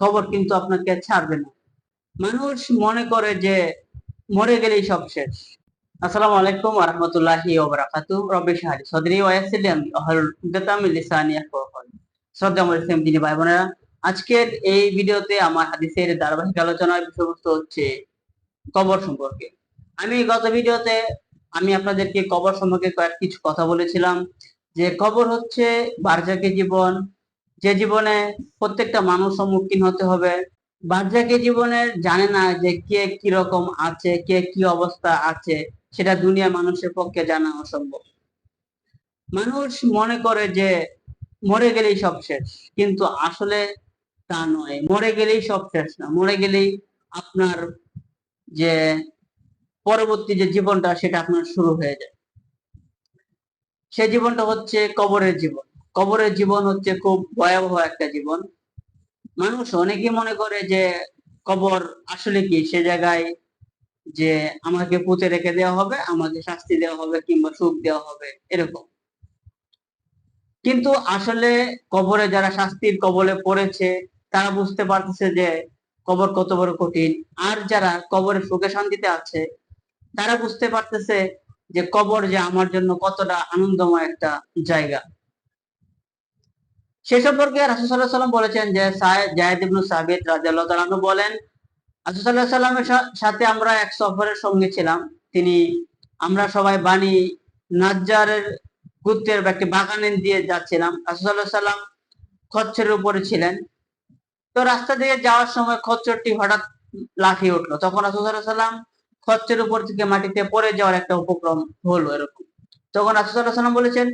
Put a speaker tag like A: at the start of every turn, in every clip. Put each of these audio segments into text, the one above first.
A: খবর কিন্তু আপনাকে ছাড়বে না। মানুষ মনে করে যে মরে গেলেই সব শেষ। আসসালামু আলাইকুম ওয়া বারাকাতুহু রব্বি শরহ লি সাদরি ওয়া ইয়াসসির লি আমরি। ওয়াহলুল উকদাতাম মিন লিসানি কওলি। শ্রদ্ধা মুসলিম দিনী ভাই বোনেরা আজকের এই ভিডিওতে আমার হাদিসের ধারাবাহিক আলোচনার বিষয়বস্তু হচ্ছে কবর সম্পর্কে। আমি গত ভিডিওতে আমি আপনাদেরকে কবর সম্পর্কে কয়েক কিছু কথা বলেছিলাম যে কবর হচ্ছে বার্জাকে জীবন যে জীবনে প্রত্যেকটা মানুষ সম্মুখীন হতে হবে বারজাকে জীবনের জানে না যে কে কি রকম আছে, কে কি অবস্থা আছে, সেটা দুনিয়া মানুষের পক্ষে জানা অসম্ভব। মানুষ মনে করে যে মরে গেলেই সব শেষ, কিন্তু আসলে তা নয়। মরে গেলেই সব শেষ না। মরে গেলেই আপনার যে পরবর্তী যে জীবনটা, সেটা আপনার শুরু হয়ে যায়। সে জীবনটা হচ্ছে কবরের জীবন। কবরের জীবন হচ্ছে খুব ভয়াবহ একটা জীবন। মানুষ অনেকেই মনে করে যে কবর আসলে কি? সে জায়গায় যে আমাকে পুঁতে রেখে দেওয়া হবে, আমাকে শাস্তি দেওয়া হবে কিংবা সুখ দেওয়া হবে, এরকম। কিন্তু আসলে কবরে যারা শাস্তির কবলে পড়েছে, তারা বুঝতে পারতেছে যে কবর কত বড় কঠিন। আর যারা কবরে সুখে শান্তিতে আছে, তারা বুঝতে পারতেছে যে কবর যে আমার জন্য কতটা আনন্দময় একটা জায়গা। সে সম্পর্কে রাসুসাল্লাহ সাল্লাম বলেছেন যে জায়দ ইবনু সাবিত রাজিয়াল্লাহু তাআলা বলেন রাসুসাল্লাহ সাল্লামের সাথে আমরা এক সফরের সঙ্গে ছিলাম। তিনি আমরা সবাই বাণী নাজ্জারের গুত্রের একটি বাগানে দিয়ে যাচ্ছিলাম। রাসুসাল্লাহ সাল্লাম খচ্চরের উপরে ছিলেন। তো রাস্তা দিয়ে যাওয়ার সময় খচ্চরটি হঠাৎ লাফিয়ে উঠল। তখন রাসুসাল্লাহ সাল্লাম খচ্চের উপর থেকে মাটিতে পড়ে যাওয়ার একটা উপক্রম হলো এরকম। তখন রাসুসাল্লাহ সাল্লাম বলেছেন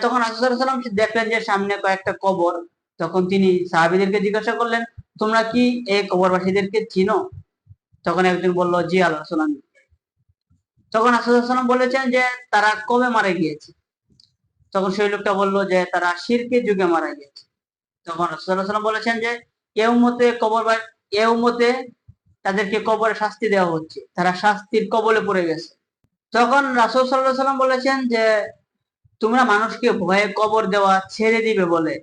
A: তখন রাসুসাল্লাহ দেখলেন যে সামনে কয়েকটা কবর। তখন তিনি সাহাবিদেরকে জিজ্ঞাসা করলেন, তোমরা কি এই কবরবাসীদেরকে চিনো? তখন একজন বলল, জি আল্লাহ সাল্লাম তখন সাল্লাম বলেছেন যে, তারা কবে মারা গিয়েছে? তখন সেই লোকটা বলল যে, তারা শিরকে যুগে মারা গিয়েছে। তখন রাসুসাল্লাহ সাল্লাম বলেছেন যে, এ উম্মতে কবর বা- এ উম্মতে তাদেরকে কবরে শাস্তি দেওয়া হচ্ছে। তারা শাস্তির কবলে পড়ে গেছে। তখন রাসুল সাল্লাহ সাল্লাম বলেছেন যে তোমরা মানুষকে ভয়ে কবর দেওয়া ছেড়ে দিবে বলে।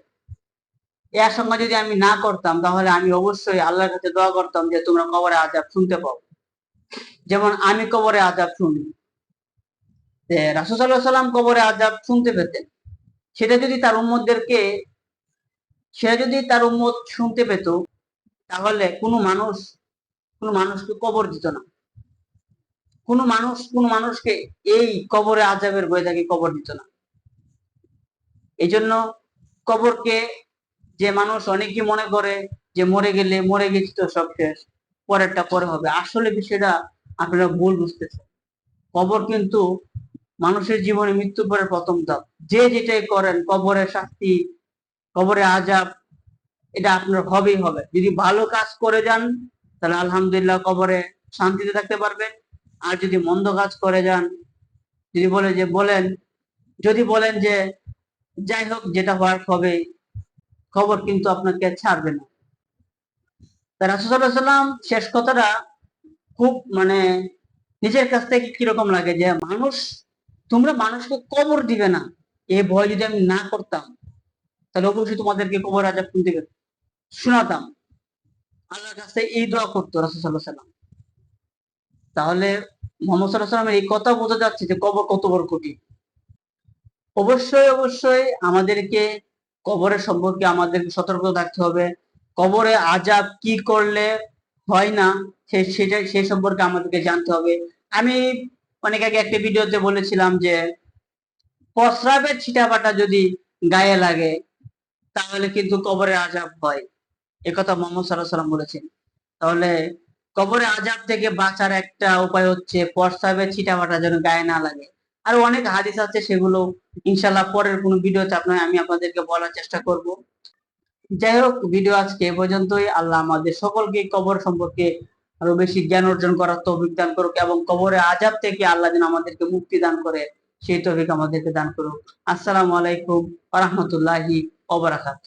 A: এর সঙ্গে যদি আমি না করতাম, তাহলে আমি অবশ্যই আল্লাহর কাছে দোয়া করতাম যে, তোমরা কবরে আজাব শুনতে পাও। যেমন আমি কবরে আজাব শুনি। রাসুল সাল্লাহ সাল্লাম কবরে আজাব শুনতে পেতেন। সেটা যদি তার উম্মতদেরকে, সেটা যদি তার উম্মত শুনতে পেত, তাহলে কোনো মানুষ, কোনো মানুষকে কবর দিত না। কোনো মানুষ, কোনো মানুষকে এই কবরে আজাবের বয়ে তাকে কবর দিত না। এই জন্য কবরকে যে মানুষ অনেকেই মনে করে যে মরে গেলে মরে গেছি তো সব শেষ, পরেরটা পরে হবে। আসলে বিষয়টা আপনারা ভুল বুঝতেছেন। কবর কিন্তু মানুষের জীবনে মৃত্যুর পরে প্রথম ধাপ। যে যেটাই করেন, কবরের শাস্তি কবরে আজাব এটা আপনার হবেই হবে। যদি ভালো কাজ করে যান, তাহলে আলহামদুলিল্লাহ কবরে শান্তিতে থাকতে পারবেন। আর যদি মন্দ কাজ করে যান, যদি বলে যে, বলেন, যদি বলেন যে যাই হোক যেটা হওয়ার হবে, খবর কিন্তু আপনাকে ছাড়বে না। তা রাসুসাল্লাহ শেষ কথাটা খুব মানে নিজের কাছ থেকে কীরকম লাগে যে, মানুষ, তোমরা মানুষকে কবর দিবে না। এ ভয় যদি আমি না করতাম, তাহলে অবশ্যই তোমাদেরকে কবর আজাব শুনতে শোনাতাম। আল্লাহর কাছে এই দোয়া করতো রাসুসাল্লাহ সাল্লাম তাহলে মোহাম্মদ সাল্লাহ সাল্লামের এই কথা বোঝা যাচ্ছে যে কবর কত বড় কঠিন। অবশ্যই অবশ্যই আমাদেরকে কবরের সম্পর্কে আমাদেরকে সতর্ক থাকতে হবে। কবরে আজাব কি করলে হয় না, সে, সেটা সেই সম্পর্কে আমাদেরকে জানতে হবে। আমি অনেক আগে একটা ভিডিওতে বলেছিলাম যে প্রস্রাবের ছিটাপাটা যদি গায়ে লাগে, তাহলে কিন্তু কবরে আজাব হয়। একথা মোহাম্মদ সাল্লাহ সাল্লাম বলেছেন। তাহলে কবরে আজাব থেকে বাঁচার একটা উপায় হচ্ছে প্রস্রাবের ছিটাপাটা যেন গায়ে না লাগে। আর অনেক হাদিস আছে সেগুলো ইনশাল্লাহ পরের কোনো ভিডিওতে আপনার আমি আপনাদেরকে বলার চেষ্টা করব। যাই হোক, ভিডিও আজকে এ পর্যন্তই। আল্লাহ আমাদের সকলকে কবর সম্পর্কে আরও বেশি জ্ঞান অর্জন করার তৌফিক দান করুক এবং কবরে আজাব থেকে আল্লাহ যেন আমাদেরকে মুক্তি দান করে, সেই তৌফিক আমাদেরকে দান করুক। আসসালামু আলাইকুম রহমতুল্লাহি ওবরাকাত